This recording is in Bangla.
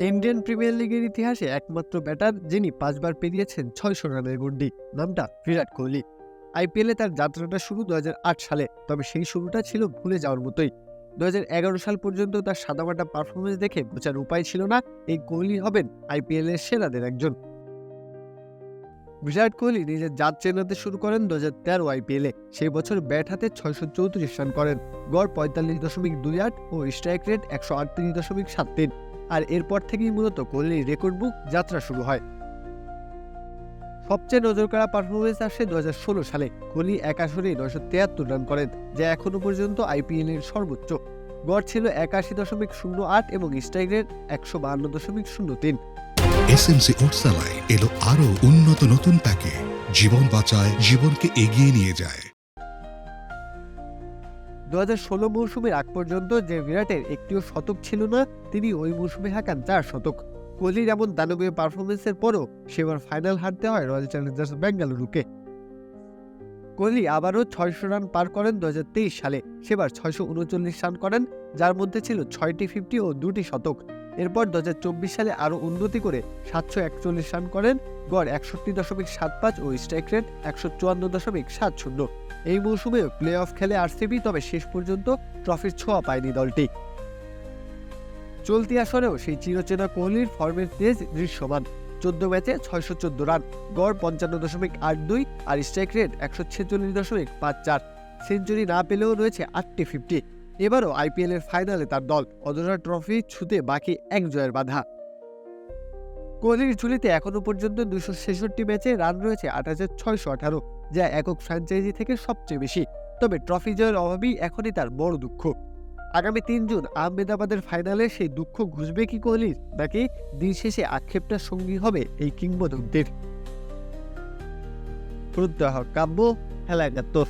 ইন্ডিয়ান প্রিমিয়ার লিগের ইতিহাসে একমাত্র ব্যাটার যিনি পাঁচবার পেরিয়েছেন ছয়শো রানের গন্ডি নামটা বিরাট কোহলি। আইপিএলে তার যাত্রাটা শুরু দু হাজার আট সালে, তবে সেই শুরুটা ছিল ভুলে যাওয়ার মতোই। দু হাজার এগারো সাল পর্যন্ত তার সাদামাটা পারফরমেন্স দেখে বোঝার উপায় ছিল না, এই কোহলি হবেন আইপিএল এর সেরাদের একজন। বিরাট কোহলি নিজের জাত চেনাতে শুরু করেন দু হাজার তেরো আইপিএলে, সেই বছর ব্যাট হাতে ছয়শো চৌত্রিশ রান করেন। গড় পঁয়তাল্লিশ দশমিক দুই আট ও স্ট্রাইক রেট একশো আটত্রিশ দশমিক সাত তিন। আর এরপর থেকেই মূলত কোহলির রেকর্ড বুক যাত্রা শুরু হয়। সবচেয়ে নজর কাড়া পারফরমেন্স আসে দু হাজার ষোলো সালে। কোহলি এক আসরে নয়শো তিয়াত্তর রান করেন, যা এখনও পর্যন্ত আইপিএল এর সর্বোচ্চ। গড় ছিল একাশি দশমিক শূন্য আট এবং স্ট্রাইক রেট একশো বাহান্ন দশমিক শূন্য তিন। এসএমসি ওটসালাই এলো আরও উন্নত নতুন প্যাকে। জীবন বাঁচায়, জীবনকে এগিয়ে নিয়ে যায়। দু হাজার ষোলো মৌসুমের আগ পর্যন্ত যে বিরাটের একটিও শতক ছিল না, তিনি ওই মৌসুমে হাঁকান চার শতক। কোহলির এমন দানবীয় পারফরমেন্সের পরও সেবার ফাইনাল হারতে হয় রয়্যাল চ্যালেঞ্জার্স বেঙ্গালুরুকে। কোহলি আবারও ছয়শো রান পার করেন দু হাজার তেইশ সালে, সেবার ছয়শো উনচল্লিশ রান করেন, যার মধ্যে ছিল ছয়টি ফিফটি ও দুটি শতক। এরপর দু হাজার চব্বিশ সালে আরও উন্নতি করে সাতশো একচল্লিশ রান করেন। গড় একষট্টি দশমিক সাত পাঁচ ও স্ট্রাইক রেট একশো চুয়ান্ন দশমিক সাত শূন্য। এই মৌসুমে প্লে অফ খেলে আরসিবি তবে শেষ পর্যন্ত ট্রফির ছোঁয়া পায়নি দলটি। চলতি আসরেও সেই চিরচেনা কোহলির ফর্মের তেজ দৃশ্যমান। চোদ্দ ম্যাচে ছয়শো চোদ্দ রান, গড় পঞ্চান্ন দশমিক আট দুই আর স্ট্রাইক রেট একশো ছেচল্লিশ দশমিক পাঁচ চার। সেঞ্চুরি না পেলেও রয়েছে আটটি ফিফটি এবারও আইপিএল এর ফাইনালে তার দল অধরা ট্রফি ছুতে বাকি এক জয়ের বাধা। কোহলির ঝুলিতে এখনও পর্যন্ত দুশো ছেষট্টি ম্যাচে রান রয়েছে আট হাজার ছয়শো আঠারো, যা একক ফ্র্যাঞ্চাইজি থেকে সবচেয়ে বেশি। তবে ট্রফি জয়ের অভাবই এখনই তার বড় দুঃখ। আগামী তিন জুন আহমেদাবাদের ফাইনালে সেই দুঃখ ঘুষবে কি কোহলির, নাকি দিন শেষে আক্ষেপটা সঙ্গী হবে এই কিংবদন্তির? প্রত্যহ কাব্য খেলা একাত্তর